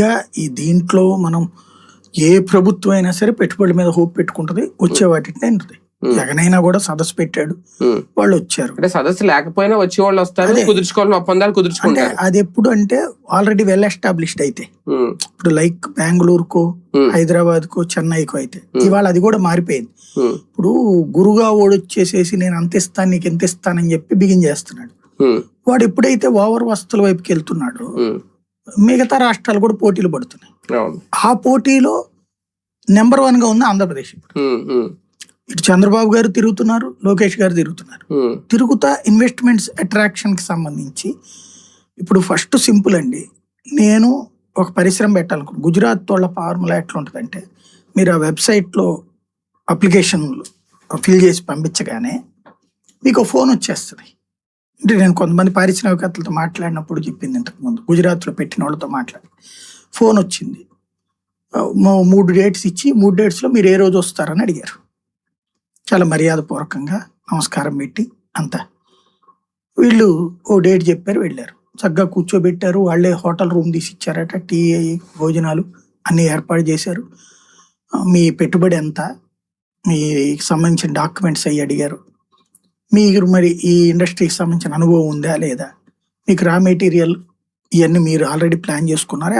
గా ఈ దీంట్లో మనం ఏ ప్రభుత్వం అయినా సరే పెట్టుబడి మీద హోప్ పెట్టుకుంటది వచ్చే వాటిని ఉంటుంది జగనైనా కూడా సదస్సు పెట్టాడు. వాళ్ళు వచ్చారు అంటే సదస్సు లేకపోయినా వచ్చే వాళ్ళు వస్తారు అదే. కుదుర్చుకోవాలని ఒప్పందాలు అంటే కుదుర్చుకుంటారు అది ఎప్పుడు అంటే ఆల్రెడీ వెల్ ఎస్టాబ్లిష్డ్ అయితే. ఇప్పుడు లైక్ బెంగళూరుకో. హైదరాబాద్ కో చెన్నైకో అయితే ఇవాళ అది కూడా మారిపోయింది. ఇప్పుడు గురుగా ఓడి వచ్చేసేసి నేను అంత ఇస్తాను నీకు ఎంత ఇస్తానని చెప్పి బిగిన్ చేస్తున్నాడు. వాడు ఎప్పుడైతే ఓవర్ వస్తువుల వైపుకి వెళ్తున్నాడో. మిగతా రాష్ట్రాలు కూడా పోటీలు పడుతున్నాయి. ఆ పోటీలో నెంబర్ వన్గా ఉంది ఆంధ్రప్రదేశ్ ఇప్పుడు. ఇటు చంద్రబాబు గారు తిరుగుతున్నారు లోకేష్ గారు తిరుగుతున్నారు. తిరుగుతా ఇన్వెస్ట్మెంట్స్ అట్రాక్షన్కి సంబంధించి ఇప్పుడు ఫస్ట్ సింపుల్ అండి నేను ఒక పరిశ్రమ పెట్టాలనుకున్నాను గుజరాత్ వాళ్ళ ఫార్ములా ఎట్లా ఉంటుందంటే మీరు ఆ వెబ్సైట్లో అప్లికేషన్లు ఫిల్ చేసి పంపించగానే మీకు ఫోన్ వచ్చేస్తుంది. అంటే నేను కొంతమంది పారిశ్రామికవేత్తలతో మాట్లాడినప్పుడు చెప్పింది ఇంతకుముందు. గుజరాత్లో పెట్టిన వాళ్ళతో మాట్లాడి. ఫోన్ వచ్చింది. మూడు డేట్స్ ఇచ్చి మూడు డేట్స్లో మీరు ఏ రోజు వస్తారని అడిగారు. చాలా మర్యాదపూర్వకంగా నమస్కారం పెట్టి అంతా. వీళ్ళు ఓ డేట్ చెప్పారు వెళ్ళారు. చక్కగా కూర్చోబెట్టారు వాళ్ళే హోటల్ రూమ్ తీసి ఇచ్చారట టీ భోజనాలు అన్ని ఏర్పాటు చేశారు. మీ పెట్టుబడి ఎంత? మీ సంబంధించిన డాక్యుమెంట్స్ అవి అడిగారు. మీరు మరి ఈ ఇండస్ట్రీకి సంబంధించిన అనుభవం ఉందా లేదా? మీకు రా మెటీరియల్ ఇవన్నీ మీరు ఆల్రెడీ ప్లాన్ చేసుకున్నారా?